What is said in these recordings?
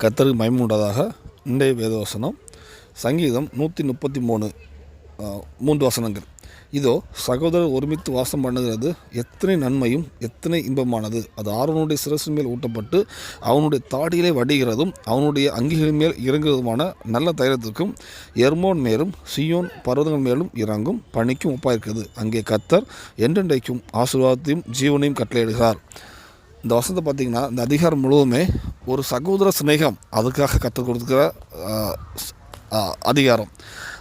கத்தருக்கு மயமுண்டதாக இன்றைய வேதவசனம் சங்கீதம் நூற்றி முப்பத்தி மூணு மூன்று வசனங்கள். இதோ சகோதரர் ஒருமித்து வாசம் பண்ணுகிறது. எத்தனை நன்மையும் எத்தனை இன்பமானது. அது ஆர்வனுடைய சிரசின் மேல் ஊட்டப்பட்டு அவனுடைய தாடியிலே வடிகிறதும் அவனுடைய அங்கிகளின் மேல் இறங்குவதுமான நல்ல தைரத்திற்கும் எர்மோன் மேலும் சியோன் பர்வதங்கள் மேலும் இறங்கும் பணிக்கும் ஒப்பாயிருக்கிறது. அங்கே கத்தர் என்றென்றைக்கும் ஆசீர்வாதத்தையும் ஜீவனையும் கட்டளையிடுகிறார். இந்த வசனத்தை பார்த்தீங்கன்னா இந்த அதிகாரம் முழுவதுமே ஒரு சகோதர சிநேகம் அதுக்காக கற்றுக் கொடுக்குற அதிகாரம்.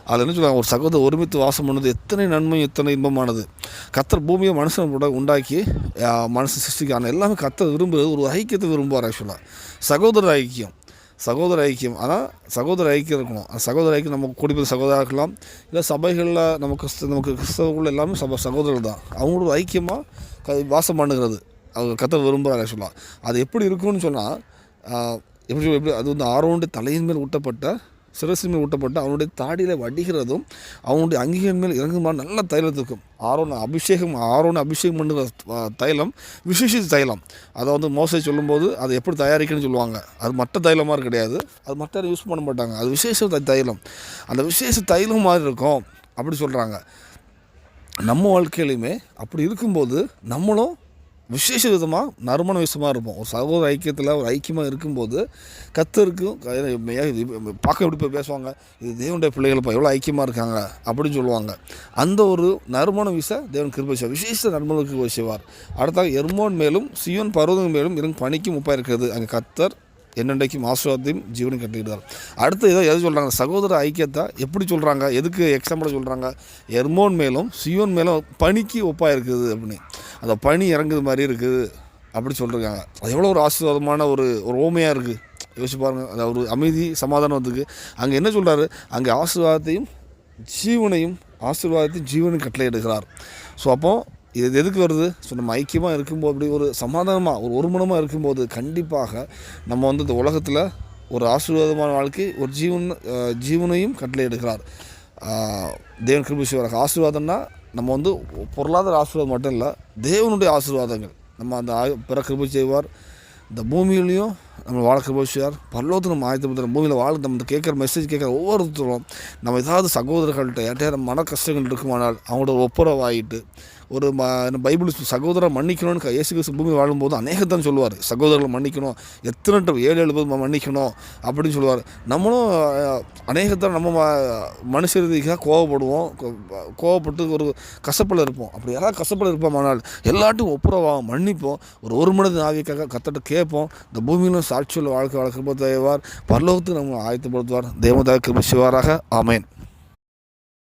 அதில் என்ன சொல்லுவாங்க? ஒரு சகோதர ஒருமித்து வாசம் பண்ணது எத்தனை நன்மை எத்தனை இன்பமானது. கத்தர் பூமியை மனுஷன் கூட உண்டாக்கி ஆஹ், மனுஷன் சிருஷ்டிக்கான எல்லாமே கத்தர் விரும்புகிறது ஒரு ஐக்கியத்தை விரும்புவார் ஆக்சுவலாக சகோதர ஐக்கியம். சகோதர ஐக்கியம். ஆனால் சகோதர ஐக்கியம் இருக்கணும். அந்த சகோதர ஐக்கியம் நம்ம குடிப்பது சகோதராக இருக்கலாம் இல்லை சபைகளில் நமக்கு கிறிஸ்த- நமக்கு கிறிஸ்தவர்கள் எல்லாமே சப சகோதரர்கள் தான். அவங்களோட ஐக்கியமாக க வாசம் பண்ணுகிறது. அவங்க கத்தர் விரும்புகிறார் ஆக்சுவலாக அது எப்படி இருக்கும்னு சொன்னால் எப்படி எப்படி அது வந்து ஆரோண்டு தலையின் மேல் ஊட்டப்பட்ட சிரசின் மேல் ஊட்டப்பட்ட அவனுடைய தாடியில் வடிகிறதும் அவனுடைய அங்கிகள் மேல் இறங்குமா நல்ல தைலத்துக்கும் ஆரோன் அபிஷேகம் ஆரோன் அபிஷேகம் பண்ணுற தைலம் விசேஷித்த தைலம். அதை வந்து மோசை சொல்லும்போது அதை எப்படி தயாரிக்கணும்னு சொல்லுவாங்க. அது மற்ற தைலமாக கிடையாது. அது மற்ற யூஸ் பண்ண மாட்டாங்க. அது விசேஷ தை- தைலம். அந்த விசேஷ தைலம் மாதிரி இருக்கும். அப்படி சொல்கிறாங்க நம்ம வாழ்க்கையிலையுமே அப்படி இருக்கும்போது நம்மளும் விசேஷ விதமாக நறுமண விஷயமாக இருப்போம். ஒரு சகோதர ஐக்கியத்தில் ஒரு ஐக்கியமாக இருக்கும்போது கத்தருக்கும் பார்க்க எப்படி போய் பேசுவாங்க? இது தேவனுடைய பிள்ளைகள்ப்பா எவ்வளோ ஐக்கியமாக இருக்காங்க? அப்படின்னு சொல்லுவாங்க. அந்த ஒரு நறுமண விச தேவன் கிருபை செய்வார். விசேஷ நறுமண கிருபை செய்வார். அடுத்தாக எர்மோன் மேலும் சியோன் பர்வதம் மேலும் இருந்து பணிக்கு முப்பாக இருக்கிறது அங்கே கத்தர் என்னென்றைக்கும் ஆசீர்வாதத்தையும் ஜீவனையும் கட்டிக்கிட்டார் அடுத்து ஏதோ எது சொல்கிறாங்க சகோதர ஐக்கியத்தை? எப்படி சொல்கிறாங்க எதுக்கு எக்ஸாம்பிள் சொல்கிறாங்க எர்மோன் மேலும் சியோன் மேலும் பனிக்கு ஒப்பாக இருக்குது அப்படின்னு. அந்த பனி இறங்குது மாதிரி இருக்குது அப்படி சொல்லியிருக்காங்க அது எவ்வளோ ஒரு ஆசீர்வாதமான ஒரு ஒரு ஓமையாக இருக்குது யோசிச்சு பாருங்கள் அது ஒரு அமைதி சமாதானத்துக்கு அங்கே என்ன சொல்கிறாரு அங்கே ஆசீர்வாதத்தையும் ஜீவனையும் ஆசீர்வாதத்தையும் ஜீவனையும் கட்டளையிடுகிறார் ஸோ அப்போது இது எதுக்கு வருது? ஸோ நம்ம ஐக்கியமாக இருக்கும்போது அப்படி ஒரு சமாதானமாக ஒரு ஒருமணமாக இருக்கும்போது கண்டிப்பாக நம்ம வந்து இந்த உலகத்தில் ஒரு ஆசீர்வாதமான வாழ்க்கை ஒரு ஜீவன் ஜீவனையும் கட்டளையிடுகிறார் எடுக்கிறார். தேவன் கிருபை செய்வார் ஆசீர்வாதம்னா நம்ம வந்து பொருளாதார ஆசீர்வாதம் மட்டும் இல்லை தேவனுடைய ஆசீர்வாதங்கள். நம்ம அந்த ஆ- பிற கிருபி செய்வார். இந்த பூமியிலையும் நம்ம வாழ கிருபி செய்வார். பல்லோத்து நம்ம ஆயத்தம் பூமியில் வாழ நம்ம கேட்குற மெசேஜ் கேட்குற ஒவ்வொருத்தரும் நம்ம ஏதாவது சகோதரர்கள்ட்ட யார்ட்டையா மன கஷ்டங்கள் இருக்குமானால் அவங்களோட ஒப்புரவாயிட்டு ஒரு ம பைபிள் சகோதரர் மன்னிக்கணும்னு க- இயேசு கிறிஸ்து பூமி வாழும்போது அநேகத்தான் சொல்லுவார் சகோதரர்களை மன்னிக்கணும் எத்தனை ஏழு எழுபது மன்னிக்கணும் அப்படின்னு சொல்லுவார் நம்மளும் அநேகத்தான் நம்ம ம- கோவப்படுவோம் கோ- கோவப்பட்டு ஒரு கசப்பில் இருப்போம் அப்படி யாராவது கசப்பில் இருப்போமானால் எல்லாட்டும் ஒப்புரவாகும் மன்னிப்போம் ஒரு ஒரு மனித ஆவியக்காக கத்தட்ட கேட்போம் இந்த பூமியிலும் சாட்சியில் வாழ்க்கை வளர்க்கப்போ தேவார் பரலோகத்துக்கு நம்ம ஆயத்தப்படுத்துவார் தேவதாக கிருப சிவாராக ஆமேன்